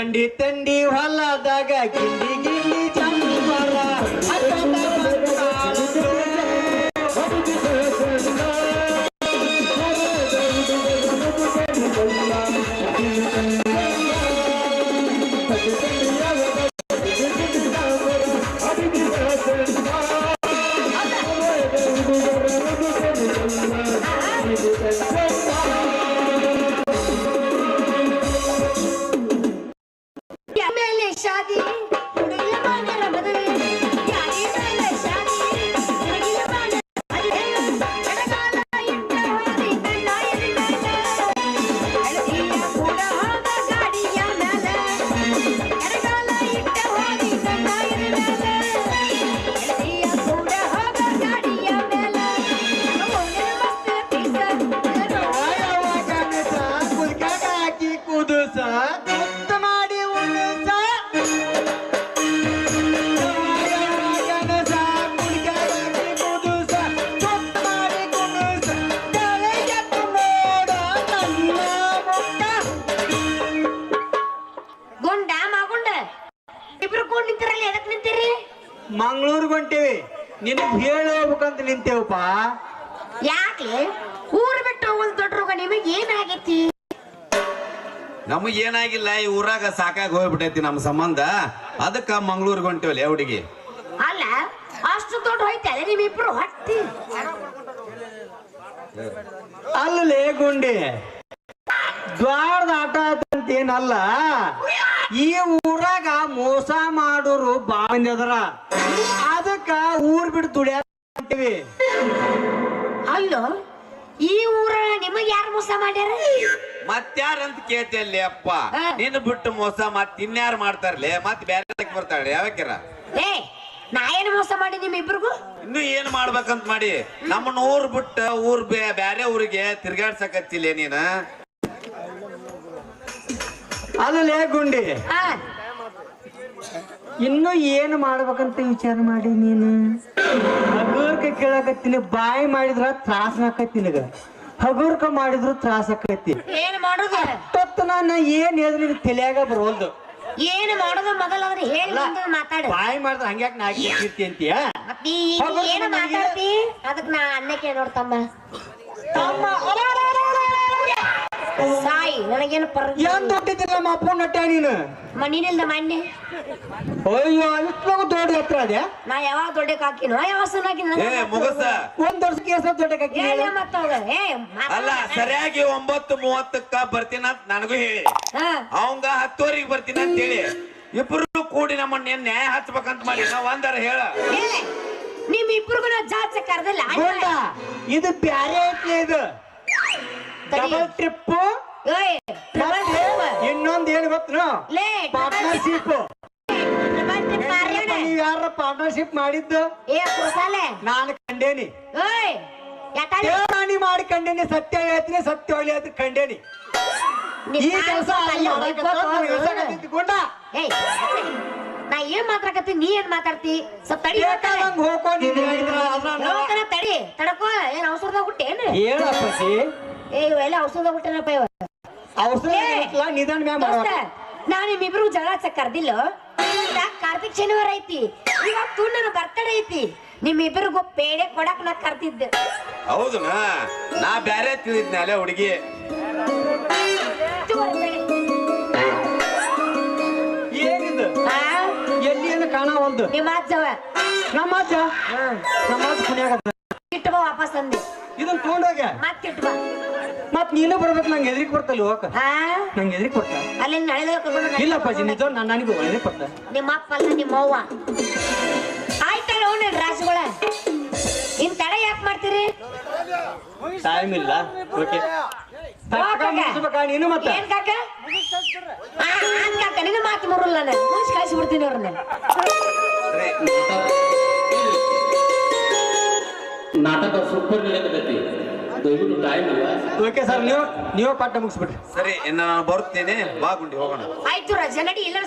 ತಂಡಿ ತಂಡಿ ಹೊಲದಾಗ ಗಿಲ್ಲಿ ಗಿಲ್ಲಿ ಚಂಬರ ನಿನಗೆ ಹೇಳಿ ಹೋಗ್ಬೇಕಂತ ನಿಂತೇವಪ್ಪ? ಯಾಕೆ ಊರ್ ಬಿಟ್ಟು ಒಂದು ದೊಡ್ಡ ನಿಮಗೆ ಏನಾಗೈತಿ? ನಮಗ್ ಏನಾಗಿಲ್ಲ ಈ ಊರಾಗ ಸಾಕಾಗಿ ಹೋಗ್ಬಿಟ್ಟೈತಿ ನಮ್ಮ ಸಂಬಂಧ. ಅದಕ್ಕ ಮಂಗಳೂರಿಗೆ ಹೊಂಟಿವಲ್ಲ ಹುಡುಗಿ. ಅಲ್ಲ ಅಷ್ಟು ದೊಡ್ಡ ಹೋಯ್ತಲ್ಲ ನಿಮ್ಮಿಬ್ರು ಹೊಟ್ಟಿ. ಅಲ್ಲೇ ಗುಂಡಿ. ದ್ವಾರದ ಆಟ ಅಂತ ಏನಲ್ಲ ಈ ಮೋಸ ಮಾಡೋರು ಬಾಳ ಮಂದಿ ಅದಾರ. ಅದಕ್ಕ ಊರ್ ಬಿಟ್ಟು ದುಡಿಯಾಕಂತೀವಿ ಅಲ್ಲೋ ಈ ಊರ ನಿಮಗೆ ಯಾರು ಮೋಸ ಮಾಡ್ಯಾರ? ಮತ್ತಾರಂತ ಕೇಳ್ತಿಯಲ್ಲಿ ಅಪ್ಪ. ನಿನ್ ನಿನ್ನ ಬಿಟ್ಟು ಮೋಸ ಮತ್ ಇನ್ಯಾರು ಮಾಡ್ತಾರಲೆ? ಮತ್ ಬೇರೆ ಬರ್ತಾಳೆ ಯಾವಕ್ಕಿರ ಏ ನಾ ಏನು ಮೋಸ ಮಾಡಿ ನಿಮ್ಮಿಬ್ರಿಗೂ? ಇನ್ನು ಏನ್ ಮಾಡ್ಬೇಕಂತ ಮಾಡಿ. ನಮ್ಮನ್ನ ಊರ್ ಬಿಟ್ಟು ಊರ್ ಬೇ- ಬ್ಯಾರೆ ಊರಿಗೆ ತಿರ್ಗಾಡ್ಸಕತ್ತಿಲ್ಲ ನೀನ? ಅದಲ್ಲೇ ಗುಂಡಿ. ಇನ್ನು ಏನು ಮಾಡ್ಬೇಕಂತ ವಿಚಾರ ಮಾಡಿ ನೀನು? ಹಗುರ್ಕ ಕೇಳಕತ್ತಿಲ್ಲ ಬಾಯಿ ಮಾಡಿದ್ರ ತ್ರಾಸ ಆಕತಿ ನಿನಗ. ಹಗುರ್ಕ ಮಾಡಿದ್ರು ತ್ರಾಸ ಆಕತಿ. ಏನ್ ಮಾಡೋದು? ಅಷ್ಟೊತ್ತು ನಾನು ಏನ್ ಹೇಳಿದ್ರು ನಿನ್ ತಲೆಯಾಗ ಬರೋಲ್ದು. ಏನ್ ಮಾಡೋದು ಮೊದಲಾದ್ರೆ ಹೇಳಿ ಬಂದು ಮಾತಾಡು. ಬಾಯಿ ಮಾಡಿದ್ರೆ ಹಂಗ್ಯಾಕ್ ನಾ ಇರ್ತಿ ಅಂತೀಯ? ಮತ್ ನೀ ಈಗ ಏನು ಮಾತಾಡ್ತಿ? ಅದಕ್ ನಾ ಅನ್ನಕ್ಕೆ ನೋಡ್ತಮ್ಮ ಸಾಯಿ ನನಗೇನು ಪರ್ ಏನ್ ದೊಡ್ಡಿದ್ದಿಲ್ಲ ನಮ್ಮ ಅಪ್ಪ ನಟ್ಟ ನೀನು? ಮಣ್ಣಿನಿಲ್ದ ಮಣ್ಣೆ. ಅಯ್ಯೋ ದೊಡ್ಡ ಹತ್ರ ಅದೇ? ನಾ ಯಾವಾಗ ದೊಡ್ಡಕ್ಕೆ ಹಾಕಿನೋ ಯಾವಾಗ ಏ ಮುಗಸ. ಒಂದ್ ವರ್ಷ ಕೇಸ ದೊಡ್ಡಕ್ಕೆ ಏ ಅಲ್ಲ ಸರಿಯಾಗಿ ಒಂಬತ್ತು ಮೂವತ್ತಕ್ಕ ಬರ್ತೀನಂತ ನನಗೂ ಹೇಳಿ. ಹಾ. ಅವಂಗ ಹತ್ತುವರೆಗೆ ಬರ್ತೀನಿ ಅಂತ ಹೇಳಿ. ಇಬ್ರು ಕೂಡಿ ನಮ್ಮ ಏನ್ ನ್ಯಾಯ ಹಚ್ಬೇಕಂತ ಮಾಡಿ ನಾವ್ ಒಂದರ ಹೇಳ. ನಿಮ್ ಇಬ್ರಿಗೂ ನಾ ಜಾಸ್ತಿ ಕರ್ದಿಲ್ಲ ಇದು ಬ್ಯಾರೆ ಐತಿ ಇದು? Double trip. ಇನ್ನೊಂದ್ ಏನ್ ಗೊತ್ತು ಲೇ ಪಾರ್ಟ್ನರ್ಶಿಪ್. ನೀವ್ ಯಾರ ಪಾರ್ಟ್ನರ್ಶಿಪ್ ಮಾಡಿದ್ದು? ನಾನು ಕಂಡೇನಿ. ದೇವರಾಣಿ ಮಾಡಿ ಕಂಡೇನಿ ಸತ್ಯ ಹೇಳ್ತೀನಿ ಸತ್ಯ ಹೊಳಿ ಅಂತ ಕಂಡೇನಿ. ಈ ಕೆಲಸ. ಗೊಂಡ ನಾ ಏನ್ ಮಾತಾಡಕತ್ತಿ ನೀ ಏನ್ ಮಾತಾಡ್ತಿ? ಸ್ವಲ್ಪ ತಡಿ ಹೇಳ್ತಾನೆ. ಬೇಕಾದಂಗ್ ಹೋಗ್ಕೊ ನೀನ್ ಹೇಳಿದ್ರ ಅದ್ರಾಗ ಹೇಳ್ತಾನೆ ತಡಿ ತಡಕೋ ಏನ್ ಅವಸರದಾಗ ಹುಟ್ಟೇನು? ಹೇಳಪ್ಪಿ ಏ ಇವೆಲ್ಲ ಔಷಧದಾಗ ಹುಟ್ಟೇನಪ್ಪ ಇವ. ಔಷಧ ಏ, ಇರ್ಲಿಲ್ಲ, ನಿಧಾನ ಮ್ಯಾಗ ದೋಸ್ತ, ಮಾಡ್ಬೇಕ. ನಾ ನಿಮ್ಮಿಬ್ರು ಜಗಳ ಹಚ್ಚಕ್ ಕರ್ದಿಲ್ಲ. ಇವತ್ತ ಕಾರ್ತಿಕ್ ಶನಿವಾರ ಐತಿ. ಇವತ್ತು ನನ್ನ ಬರ್ತಡೇ ಐತಿ. ನಿಮ್ಮಿಬ್ರಿಗೂ ಪೇಡೆ ಕೊಡಕ್ ನಾ ಕರ್ದಿದ್ದೆ. ಹೌದನ ನಾ. ಬ್ಯಾರೆ ತಿಳಿದ್ನಲ್ಲ ಹುಡುಗಿ. ಏನಿದು? ಆ, ಎಲ್ಲಿ ಏನು ಕಾಣವಲ್ದು ನಿಮ್ಮ ಅಜ್ಜವ. ನಮ್ಮ ಅಜ್ಜ? ನಮ್ಮ. ಇಟ್ಟು ಬಾ ವಾಪಸ್ ಅಂದೆ ಇದನ್ನ ತಗೊಂಡೋಗ ಮತ್ತಿಟ್ಟು ಬಾ. ಮತ್ ನೀನು ಬರ್ಬೇಕು ನಂಗೆ ಎದ್ರಿಗೆ ಬರ್ತಲ್ಲ ಹೋಗಕ ಆ ನಂಗೆ ಎದ್ರಿಗೆ ಕೊಡ್ತ ಅಲ್ಲಿ ನಳೆದ ಇಲ್ಲ ಅಪ್ಪಾಜಿ ನಿಜ ನಾನು ನನಗೆ ಎದ್ರಿಗೆ ಕೊಡ್ತ ನಿಮ್ಮ ಅಪ್ಪ ಅಲ್ಲ ನಿಮ್ಮ ಅವ್ವ ಆಯ್ತಲ್ಲ ಅವನ ರಾಸುಗಳ ನಿಮ್ ತಡ ಯಾಕೆ ಮಾಡ್ತೀರಿ? ಟೈಮ್ ಇಲ್ಲ. ಓಕೆ. ನೀನು ಮತ್ತೆ? ಏನ್ ಕಾಕ? ಕಾಕ. ನಿನ್ನ ಮಾತು ಮುರಲ್ಲ ನಾನು. ಕಳಿಸಿ ಬಿಡ್ತೀನಿ ಅವ್ರನ್ನ. ನಾಟಕ ಸೂಪರ್ ನಡೆದೈತಿ ದಯವಿಟ್ಟು ಟೈಮ್ ಇಲ್ಲ. ಓಕೆ ಸರ್ ನೀವು ನೀವು ಪಾಠ ಮುಗಿಸ್ಬಿಡ್ರಿ. ಸರಿ ಇನ್ನು ನಾನು ಬರ್ತೇನೆ ಬಾ ಗುಂಡಿ ಹೋಗೋಣ. ಆಯ್ತು ರಜ ನಡಿ ಇಲ್ಲ